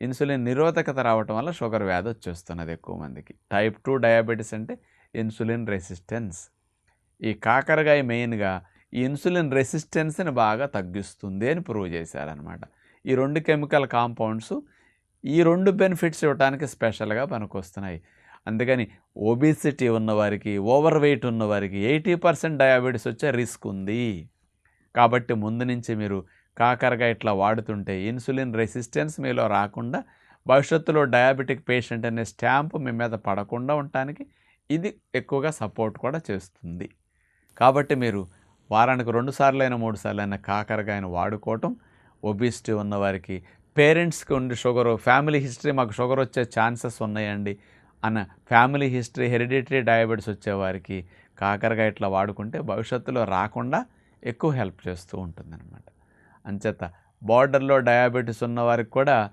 Insulin నిరోధకత రావటం వల్ల షుగర్ వ్యాధి వచ్చేస్తున్నది ఎక్కువ మందికి. టైప్ టూ డయాబెటీస్ అంటే ఇన్సులిన్ రెసిస్టెన్స్. ఈ కాకరకాయ మెయిన్గా ఈ ఇన్సులిన్ రెసిస్టెన్స్ని బాగా తగ్గిస్తుంది అని ప్రూవ్ చేశారనమాట ఈ రెండు కెమికల్ కాంపౌండ్స్ ఈ రెండు బెనిఫిట్స్ ఇవ్వడానికి స్పెషల్గా పనికొస్తున్నాయి. అందుకని ఒబిసిటీ ఉన్నవారికి ఓవర్ వెయిట్ ఉన్నవారికి ఎయిటీ పర్సెంట్ డయాబెటీస్ వచ్చే రిస్క్ ఉంది. కాబట్టి ముందు నుంచి మీరు కాకరగా ఇట్లా వాడుతుంటే ఇన్సులిన్ రెసిస్టెన్స్ మీలో రాకుండా భవిష్యత్తులో డయాబెటిక్ పేషెంట్ అనే స్టాంపు మీ మీద పడకుండా ఉండటానికి ఇది ఎక్కువగా సపోర్ట్ కూడా చేస్తుంది. కాబట్టి మీరు వారానికి రెండు సార్లు అయినా మూడు సార్లు అయినా కాకరకాయను వాడుకోవటం ఒబిసిటీ ఉన్నవారికి పేరెంట్స్కి ఉండి షుగర్ ఫ్యామిలీ హిస్టరీ మాకు షుగర్ వచ్చే ఛాన్సెస్ ఉన్నాయండి అన్న ఫ్యామిలీ హిస్టరీ హెరిడిటరీ డయాబెటీస్ వచ్చేవారికి కాకరకాయ ఇట్లా వాడుకుంటే భవిష్యత్తులో రాకుండా ఎక్కువ హెల్ప్ చేస్తూ ఉంటుందన్నమాట. అంచేత బార్డర్లో డయాబెటీస్ ఉన్నవారికి కూడా